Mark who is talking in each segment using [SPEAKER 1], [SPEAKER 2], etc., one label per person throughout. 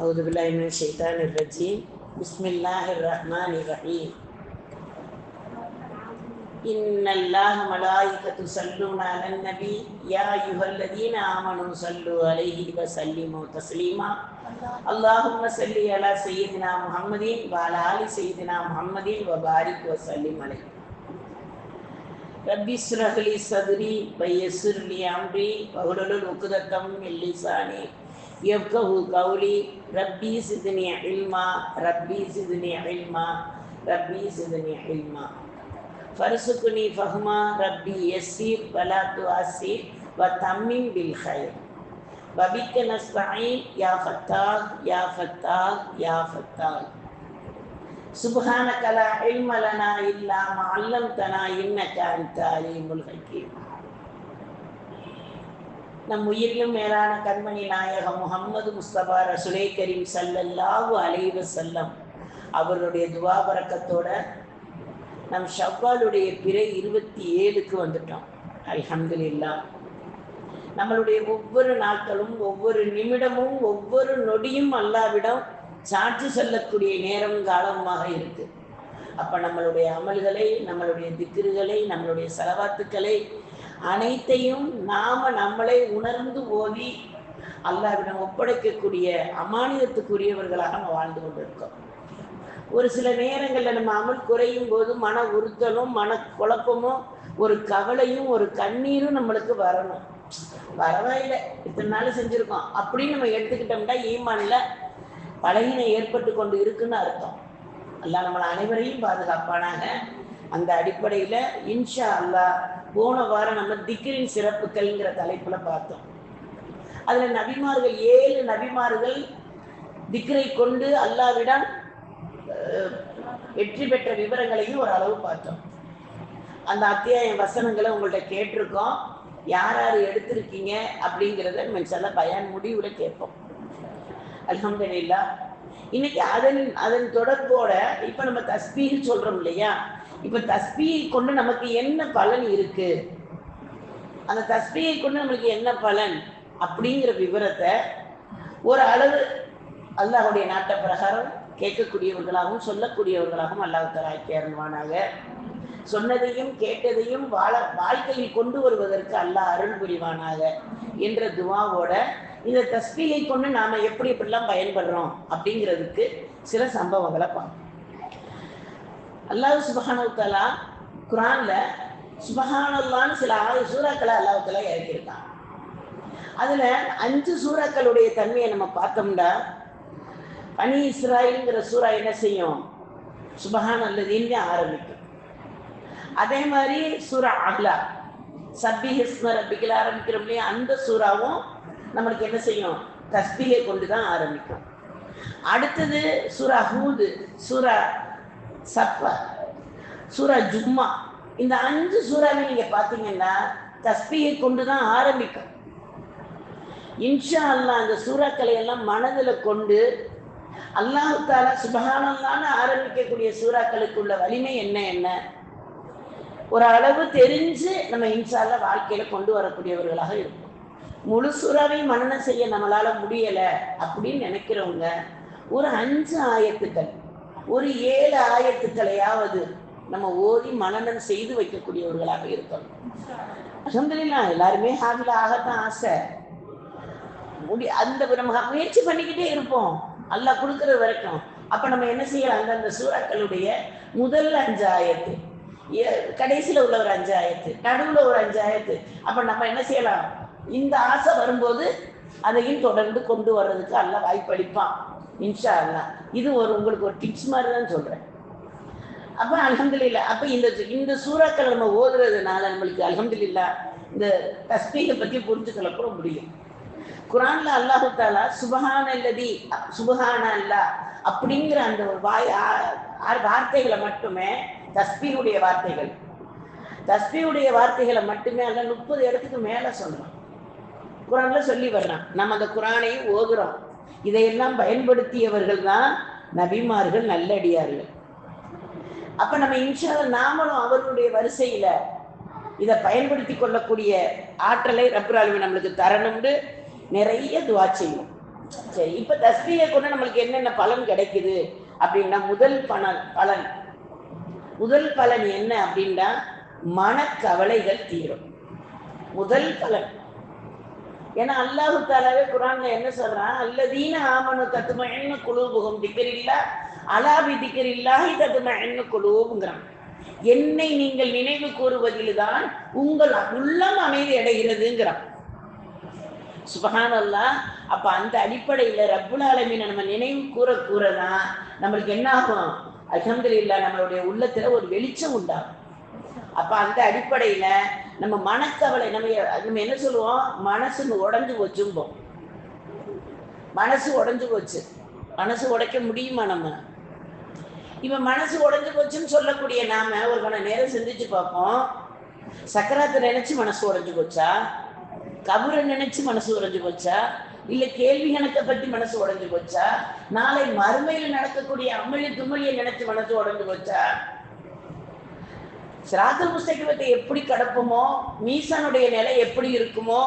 [SPEAKER 1] أعوذ بالله من الشيطان الرجيم بسم الله الرحمن الرحيم إن الله ملائكة يصلون على النبي يا أيها الذين آمنوا صلوا عليه وسلموا تسليما اللهم صل على سيدنا محمد وعلى آل سيدنا محمد وبارك وسلم عليه ربي اشرح لي صدري ويسر لي أمري واحلل عقدة من لساني يفقهوا قولي ربي زدني علما ربي زدني علما ربي زدني علما. فرزقني فهما ربي يسير ولا تؤسر وتمم بالخير. وبك نستعين يا فتاح يا فتاح يا فتاح. سبحانك لا علم لنا إلا ما علمتنا إنك أنت عليم الحكيم. நம் உயிரிலும் மேலான கண்மணி நாயகம் முகமது முஸ்தபா ரசுலே கரீம் சல்லல்லாஹு அலைஹி செல்லம் அவருடைய துவா பறக்கத்தோட நம் ஷவ்வாலுடைய பிறை இருபத்தி ஏழுக்கு வந்துட்டோம். அல்ஹம்துலில்லாஹ் நம்மளுடைய ஒவ்வொரு நாட்களும் ஒவ்வொரு நிமிடமும் ஒவ்வொரு நொடியும் அல்லாவிடம் சாட்சி செல்லக்கூடிய நேரம் காலமாக இருக்கு. அப்போ நம்மளுடைய அமல்களை நம்மளுடைய திக்கிறுகளை நம்மளுடைய செலவாத்துக்களை அனைத்தையும் நாம நம்மளை உணர்ந்து ஓதி அல்லாவிடம் ஒப்படைக்கக்கூடிய அமானியத்துக்குரியவர்களாக நம்ம வாழ்ந்து கொண்டிருக்கோம். ஒரு சில நேரங்களில் நம்ம அமல் குறையும் போது மன உறுத்தலும் மன குழப்பமும் ஒரு கவலையும் ஒரு கண்ணீரும் நம்மளுக்கு வரணும். பரவாயில்லை இத்தனை நாள் செஞ்சுருக்கோம். அப்படின்னு நம்ம எடுத்துக்கிட்டோம்னா ஈமான்ல பலகினை ஏற்பட்டு கொண்டு இருக்குன்னு அர்த்தம். அல்ல நம்மளை அனைவரையும் பாதுகாப்பானாங்க அந்த அடிப்படையில் இன்ஷா அல்லா போன வாரம் நம்ம திக்ரின் சிறப்புகள்ங்கிற தலைப்பில் பார்த்தோம். அதில் நபிமார்கள் ஏழு நபிமார்கள் திக்ரை கொண்டு அல்லாவிடம் வெற்றி பெற்ற விவரங்களையும் ஒரு அளவு பார்த்தோம். அந்த அத்தியாய வசனங்களை உங்கள்ட்ட கேட்டிருக்கோம். யார் யார் எடுத்திருக்கீங்க அப்படிங்கிறத மென்சல்ல பயன் முடிவுல கேட்போம். அலமதுல்லா இன்னைக்கு அதன் அதன் தொடர்போட இப்ப நம்ம தஸ்பீர் சொல்றோம் இல்லையா? இப்ப தஸ்பியை கொண்டு நமக்கு என்ன பலன் இருக்கு? அந்த தஸ்பியை கொண்டு நம்மளுக்கு என்ன பலன்? அப்படிங்கிற விவரத்தை ஒரு அளவு அல்லாஹுடைய நாட்ட பிரகாரம் கேட்கக்கூடியவர்களாகவும் சொல்லக்கூடியவர்களாகவும் அல்லாஹ் தராக்கியருவானாக சொன்னதையும் கேட்டதையும் வாழ வாழ்க்கையில் கொண்டு வருவதற்கு அல்லாஹ் அருள் புரிவானாக என்ற துவாவோட இந்த தஸ்பியை கொண்டு நாம எப்படி எப்படிலாம் பயன்படுறோம் அப்படிங்கிறதுக்கு சில சம்பவங்களை பார்ப்போம். அல்லாஹ் சுபஹானுத்தலா குரான்ல சுபஹானல்லான்னு சில ஆறு சூறாக்களை அல்லாஹ் இறக்கியிருக்கான். அதுல அஞ்சு சூறாக்களுடைய தன்மையை நம்ம பார்த்தோம்னா பனி இஸ்ராயில்ங்கிற சூறா என்ன செய்யும்? சுபஹான் அல்லதுன்னு ஆரம்பிக்கும். அதே மாதிரி சூரா அஹ்லா. சப்பி ஹிஸ்மர் ரப்பிக்கல ஆரம்பிக்கிறோம் இல்லையா அந்த சூறாவும் நம்மளுக்கு என்ன செய்யும்? தஸ்பிகை கொண்டு தான் ஆரம்பிக்கும். அடுத்தது சூரா ஹூது. சூரா சப்ப சூரா ஜும்மா. இந்த அஞ்சு சூறாவை நீங்கள் பார்த்தீங்கன்னா தஸ்பியை கொண்டு தான் ஆரம்பிக்கும். இன்ஷா அல்லா அந்த சூறாக்களை எல்லாம் மனதில் கொண்டு அல்லாஹு தாலா ஆரம்பிக்கக்கூடிய ஆரம்பிக்கக்கூடிய சூறாக்களுக்குள்ள வலிமை என்ன என்ன? ஒரு அளவு தெரிஞ்சு நம்ம இன்ஷால்ல வாழ்க்கையில கொண்டு வரக்கூடியவர்களாக இருக்கும். முழு சூறாவையும் மனநம் செய்ய நம்மளால முடியல அப்படின்னு நினைக்கிறவங்க ஒரு அஞ்சு ஆயத்துக்கள். ஒரு ஏழு ஆயத்துக்களையாவது நம்ம ஓதி மனநன் செய்து வைக்கக்கூடியவர்களாக இருக்கணும். அல்ஹம்துலில்லாஹ் எல்லாருமே ஹாபில ஆகத்தான் ஆசை. முடி அந்த நம்ம முயற்சி பண்ணிக்கிட்டே இருப்போம். அல்லாஹ் கொடுக்கறது வரைக்கும். அப்ப நம்ம என்ன செய்யலாம்? அந்தந்த சூறாக்களுடைய முதல் அஞ்சு ஆயத்து. ஏ- கடைசியில உள்ள ஒரு அஞ்சு ஆயத்து. நடுவுல ஒரு அஞ்சு ஆயத்து. அப்ப நம்ம என்ன செய்யலாம்? இந்த ஆசை வரும்போது அதையும் தொடர்ந்து கொண்டு வர்றதுக்கு அல்லாஹ் வாய்ப்பளிப்பான். இன்ஷா அல்லா இது ஒரு உங்களுக்கு ஒரு டிப்ஸ் மாதிரி தான் சொல்கிறேன் அப்போ அல்ஹம்துலில்லா அப்போ இந்த இந்த சூறாக்கள் நம்ம ஓதுறதுனால நம்மளுக்கு அலமதுல்லா இந்த தஸ்மீகை பற்றி புரிஞ்சுக்கல கூட முடியும். குரான்ல அல்லாஹு தாலா சுபஹான இல்லதி சுபஹான அல்லா அப்படிங்கிற அந்த ஒரு வாய் வார்த்தைகளை மட்டுமே தஸ்பீனுடைய வார்த்தைகள். தஸ்பீனுடைய வார்த்தைகளை மட்டுமே அல்ல முப்பது இடத்துக்கு மேலே சொல்கிறோம் குரான்ல சொல்லி வர்றான். நம்ம அந்த குரானையும் ஓதுறோம். இதையெல்லாம் பயன்படுத்தியவர்கள் தான் நபிமார்கள் நல்லடியார்கள். அப்ப நம்ம இன்ஷால நாமளும் அவர்களுடைய வரிசையில இதை பயன்படுத்தி கொள்ளக்கூடிய ஆற்றலை ரப்புராலுமே நம்மளுக்கு தரணும்னு நிறைய துவா செய்யும் சரி இப்ப தஸ்பீகை கொண்டு நம்மளுக்கு என்னென்ன பலன் கிடைக்குது அப்படின்னா முதல் பலன் பலன். முதல் பலன் என்ன அப்படின்னா மனக்கவலைகள் தீரும். முதல் பலன். ஏன்னா அல்லாஹு தாலாவே குரான்ல என்ன சொல்றான்? அல்லதீன ஆமனு தத்தும என்ன குழுபுகும் திக்கரில்லா அலாபி திக்கரில்லாஹி தத்தும என்ன குழுவுங்கிறான் என்னை நீங்கள் நினைவு கூறுவதில்தான் உங்கள் உள்ளம் அமைதி அடைகிறதுங்கிறான். சுபகானல்லா அல்லாஹ் அப்ப அந்த அடிப்படையில ரப்புல் ஆலமீனை நம்ம நினைவு கூற கூறதான் நம்மளுக்கு என்ன ஆகும்? நம்மளுடைய உள்ளத்துல ஒரு வெளிச்சம் உண்டாகும். அப்ப அந்த அடிப்படையில நம்ம மனக்கவலை நம்ம நம்ம என்ன சொல்லுவோம்? மனசு உடஞ்சு போச்சும்போம் மனசு உடஞ்சு போச்சு. மனசு உடைக்க முடியுமா நம்ம? இப்போ மனசு உடஞ்சு போச்சுன்னு சொல்லக்கூடிய நாம ஒரு மணி நேரம் சிந்திச்சு பார்ப்போம். சக்கராத்தை நினைச்சு மனசு உடஞ்சு போச்சா? கபரை நினைச்சு மனசு உடஞ்சு போச்சா? இல்லை கேள்வி கணக்கை பற்றி மனசு உடஞ்சு போச்சா? நாளை மறுமையில் நடக்கக்கூடிய அம்மளி தும்மலியை நினைச்சு மனசு உடஞ்சு போச்சா? சிராத்தல் புஸ்தகத்தை எப்படி கடப்போமோ மீசானுடைய நிலை எப்படி இருக்குமோ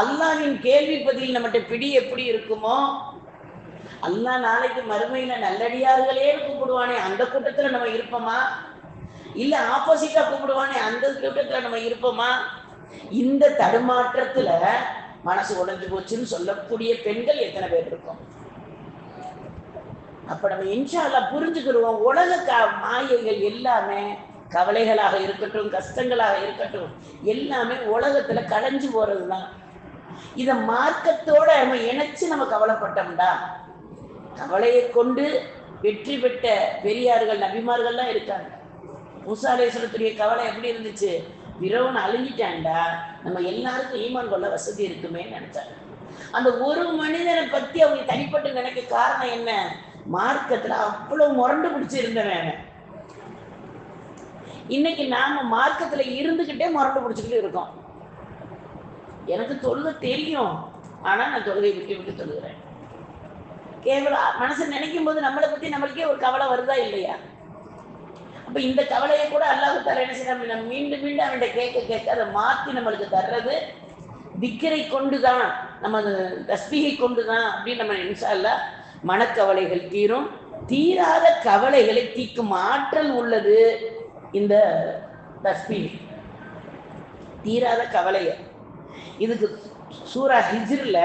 [SPEAKER 1] அல்லாவின் கேள்வி பதில் நம்மகிட்ட பிடி எப்படி இருக்குமோ அல்லா நாளைக்கு மறுமையில நல்லடியார்களே கூப்பிடுவானே அந்த கூட்டத்துல நம்ம இருப்போமா? இல்ல ஆப்போசிட்டா கூப்பிடுவானே அந்த கூட்டத்துல நம்ம இருப்போமா? இந்த தடுமாற்றத்துல மனசு உடஞ்சு போச்சுன்னு சொல்லக்கூடிய பெண்கள் எத்தனை பேர் இருக்கும்? அப்ப நம்ம இன்ஷா புரிஞ்சுக்கிடுவோம். உலக மாயைகள் எல்லாமே கவலைகளாக இருக்கட்டும் கஷ்டங்களாக இருக்கட்டும் எல்லாமே உலகத்துல களைஞ்சு போறதுதான். இத மார்க்கத்தோட நம்ம இணைச்சு நம்ம கவலைப்பட்டோம்டா. கவலையை கொண்டு வெற்றி பெற்ற பெரியார்கள் நபிமார்கள்லாம் இருக்காங்க. மூசாலேஸ்வரத்துடைய கவலை எப்படி இருந்துச்சு? விரவன் அழிஞ்சிட்டான்டா. நம்ம எல்லாருக்கும் ஈமான் கொள்ள வசதி இருக்குமே நினைச்சாங்க. அந்த ஒரு மனிதனை பத்தி அவங்க தனிப்பட்டு நினைக்க காரணம் என்ன? மார்க்கத்துல அவ்வளவு முரண்டு பிடிச்சு இருந்தவன் இன்னைக்கு நாம மார்க்கத்துல இருந்துகிட்டே முரண்டு பிடிச்சிக்கிட்டு இருக்கோம். எனக்கு தொழுக தெரியும். ஆனா நான் தொழுகை விட்டு விட்டு தொழுகிறேன். கேவலம் மனசு நினைக்கும் போது நம்மளை பத்தி நம்மளுக்கே ஒரு கவலை வருதா இல்லையா? அப்ப இந்த கவலையை கூட அல்லாஹ் தர என்ன செய்யணும் நம்ம மீண்டும் மீண்டும் அவன்கிட்ட கேட்க கேட்க அதை மாத்தி நம்மளுக்கு தர்றது திக்கரை கொண்டுதான். நம்ம தஸ்பிகை கொண்டுதான் அப்படின்னு நம்ம இன்ஷா மனக்கவலைகள் தீரும். தீராத கவலைகளை தீக்கும் ஆற்றல் உள்ளது. இந்த தஸ்பீகை தீராத கவலையை. இதுக்கு சூரா ஹிஜ்ரில்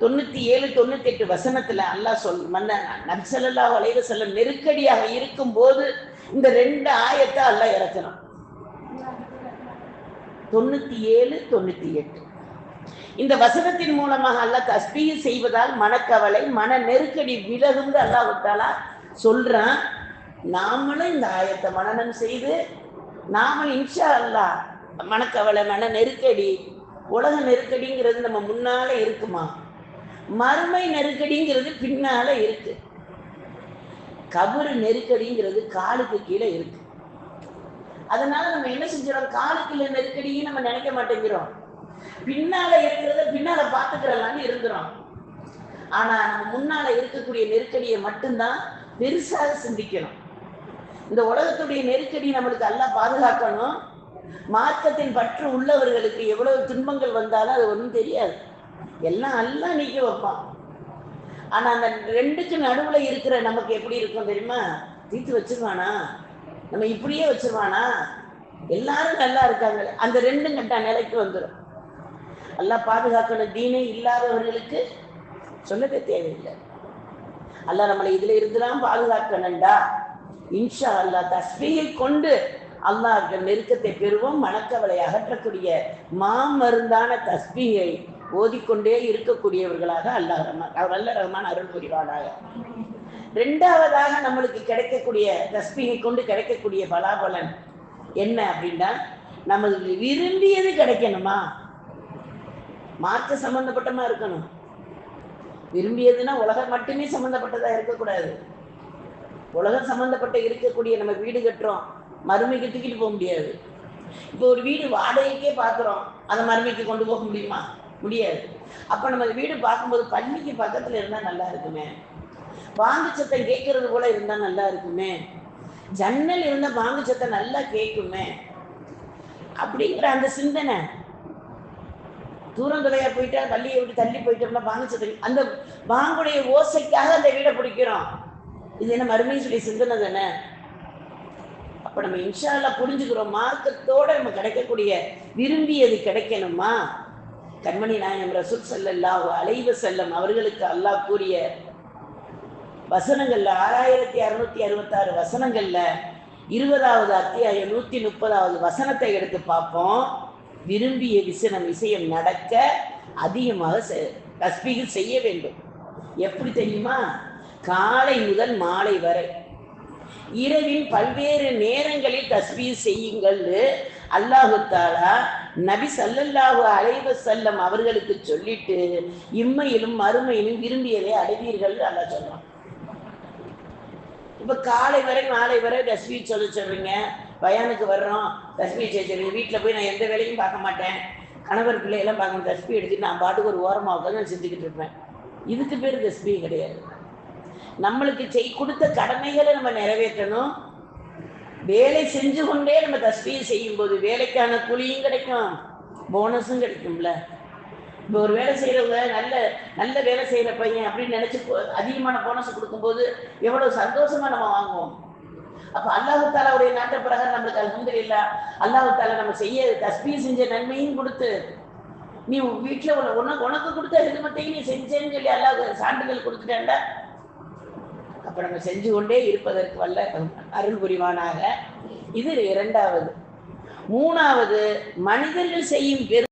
[SPEAKER 1] தொண்ணூற்றி ஏழு தொண்ணூற்றி எட்டு வசனத்தில் அல்லாஹ் சொல் மன்ன நபிசல்லாஹ் வளைவு செல்லும் நெருக்கடியாக இருக்கும் போது இந்த ரெண்டு ஆயத்தை அல்லாஹ் இறக்கணும். தொண்ணூற்றி ஏழு தொண்ணூற்றி எட்டு இந்த வசனத்தின் மூலமாக அல்லாஹ் தஸ்பீக செய்வதால் மனக்கவலை மன நெருக்கடி விலகுந்து அல்லாஹ் தாலா சொல்றான். நாமளும் இந்த ஆயத்தை மனனம் செய்து நாம இன்ஷா அல்லா மனக்கவலை மன நெருக்கடி உலக நெருக்கடிங்கிறது நம்ம முன்னால இருக்குமா? மறுமை நெருக்கடிங்கிறது பின்னால இருக்கு. கபரு நெருக்கடிங்கிறது காலுக்கு கீழே இருக்கு. அதனால நம்ம என்ன செஞ்சிடறோம்? காலுக்குள்ள நெருக்கடியும் நம்ம நினைக்க மாட்டேங்கிறோம். பின்னால இருக்கிறத பின்னால பாத்துக்கிறலாம்னு இருக்கிறோம் ஆனா நம்ம முன்னால இருக்கக்கூடிய நெருக்கடியை மட்டும்தான் பெருசாக சிந்திக்கணும். இந்த உலகத்துடைய நெருக்கடி நம்மளுக்கு எல்லாம் பாதுகாக்கணும். மார்க்கத்தின் பற்று உள்ளவர்களுக்கு எவ்வளவு துன்பங்கள் வந்தாலும் அது ஒன்றும் தெரியாது. எல்லாம் எல்லாம் நீக்கி வைப்பான். ஆனா அந்த ரெண்டுக்கு நடுவுல இருக்கிற நமக்கு எப்படி இருக்கும் தெரியுமா? தீர்த்து வச்சிருவானா? நம்ம இப்படியே வச்சிருவானா? எல்லாரும் நல்லா இருக்காங்க. அந்த ரெண்டு கட்ட நிலைக்கு வந்துடும் எல்லாம் பாதுகாக்கணும். தீனே இல்லாதவர்களுக்கு சொல்லவே தேவையில்லை. அல்ல நம்மளை இதுல இருந்துலாம் பாதுகாக்கணும்டா. இன்ஷா அல்லாஹ் தஸ்மியை கொண்டு அல்லாஹ் நெருக்கத்தை பெறுவோம் மனக்கவலை அகற்றக்கூடிய மாமருந்தான தஸ்மியை ஓதிக்கொண்டே இருக்கக்கூடியவர்களாக அல்லாஹ் ரஹ்மான் வல்ல ரஹ்மான் அருள் புரிவானாக. ரெண்டாவதாக நம்மளுக்கு கிடைக்கக்கூடிய தஸ்மியை கொண்டு கிடைக்கக்கூடிய பலாபலன் என்ன அப்படின்னா நமக்கு விரும்பியது கிடைக்கணுமா? மார்க்க சம்பந்தப்பட்டமா இருக்கணும். விரும்பியதுன்னா உலகம் மட்டுமே சம்பந்தப்பட்டதா இருக்கக்கூடாது. உலகம் சம்பந்தப்பட்ட இருக்கக்கூடிய நம்ம வீடு கட்டுறோம். மறுமைக்கு தூக்கிட்டு போக முடியாது. இப்போ ஒரு வீடு வாடகைக்கே பார்க்குறோம் அந்த மறுமைக்கு கொண்டு போக முடியுமா? முடியாது. அப்போ நம்ம வீடு பார்க்கும்போது பள்ளிக்கு பக்கத்தில் இருந்தால் நல்லா இருக்குமே. வாங்கு சத்தம் கேட்கறது போல இருந்தால் நல்லா இருக்குமே. ஜன்னல் இருந்தால் பாங்கு சத்தம் நல்லா கேட்குமே. அப்படிங்கிற அந்த சிந்தனை. தூரம் தொலையா போயிட்டா பள்ளியை விட்டு தள்ளி போயிட்டோம்னா பாங்கு சத்தம் அந்த வாங்குடைய ஓசைக்காக அந்த வீடை பிடிக்கிறோம். இது என்ன மறுமையும் சொல்லி சிந்தனை தானே? அப்ப நம்ம இன்ஷால்லா புரிஞ்சுக்கிறோம். மார்க்கத்தோட நம்ம கிடைக்கக்கூடிய விரும்பியது கிடைக்கணுமா? கண்மணி நாயம் ரசூல் செல்லல்லா அலைவ செல்லம் அவர்களுக்கு அல்லாஹ் கூறிய வசனங்கள்ல ஆறாயிரத்தி அறுநூத்தி அறுபத்தாறு வசனங்கள்ல இருபதாவது அத்தியாயம் நூத்தி முப்பதாவது வசனத்தை எடுத்து பார்ப்போம். விரும்பிய விசனம் விஷயம் நடக்க அதிகமாக செ- செய்ய வேண்டும். எப்படி தெரியுமா? காலை முதல் மாலை வரை. இரவின் பல்வேறு நேரங்களில் தஸ்பீர் செய்யுங்கள். அல்லாஹு தாலா நபி சல்லல்லாஹு அலைவ செல்லம் அவர்களுக்கு சொல்லிட்டு இம்மையிலும் மறுமையிலும் விரும்பியதை அடைவீர்கள் அல்லாஹ் சொல்றான். இப்ப காலை வரை மாலை வரை தஸ்பீர் சொல்ல சொல்றீங்க. பயானுக்கு வர்றோம் தஸ்பீர் செய்ய சொல்றீங்க. வீட்டில் போய் நான் எந்த வேலையும் பார்க்க மாட்டேன். கணவர் பிள்ளையெல்லாம் பார்க்க மாட்டேன் எடுத்துட்டு நான் பாட்டுக்கு ஒரு ஓரமாக உட்காந்து நான் செஞ்சுக்கிட்டு இருப்பேன். இதுக்கு பேர் தஸ்பீ கிடையாது. நம்மளுக்கு செய் கொடுத்த கடமைகளை நம்ம நிறைவேற்றணும். வேலை செஞ்சு கொண்டே நம்ம தஸ்பீர் செய்யும்போது வேலைக்கான கூலியும் கிடைக்கும் போனஸும் கிடைக்கும்ல. இப்போ ஒரு வேலை செய்கிறவங்க நல்ல நல்ல வேலை செய்கிற பையன் அப்படின்னு நினச்சி அதிகமான போனஸ் கொடுக்கும்போது எவ்வளோ சந்தோஷமா நம்ம வாங்குவோம். அப்போ அல்லாஹாலாவுடைய நாட்ட பிரகாரம் நம்மளுக்கு அல்ஹம்துலில்லா அல்லாஹு தாலா நம்ம செய்ய தஸ்பீர் செஞ்ச நன்மையும் கொடுத்து நீ வீட்டில் உள்ள உனக்கு உனக்கு கொடுத்த ஹெல்மெட்டையும் நீ செஞ்சேன்னு சொல்லி அல்லாஹ் சான்றிதழ் கொடுத்துட்டேன்டா. அப்ப நம்ம செஞ்சு கொண்டே இருப்பதற்கு வல்ல அருள் புரிவானாக. இது இரண்டாவது. மூணாவது மனிதர்கள் செய்யும் பெரு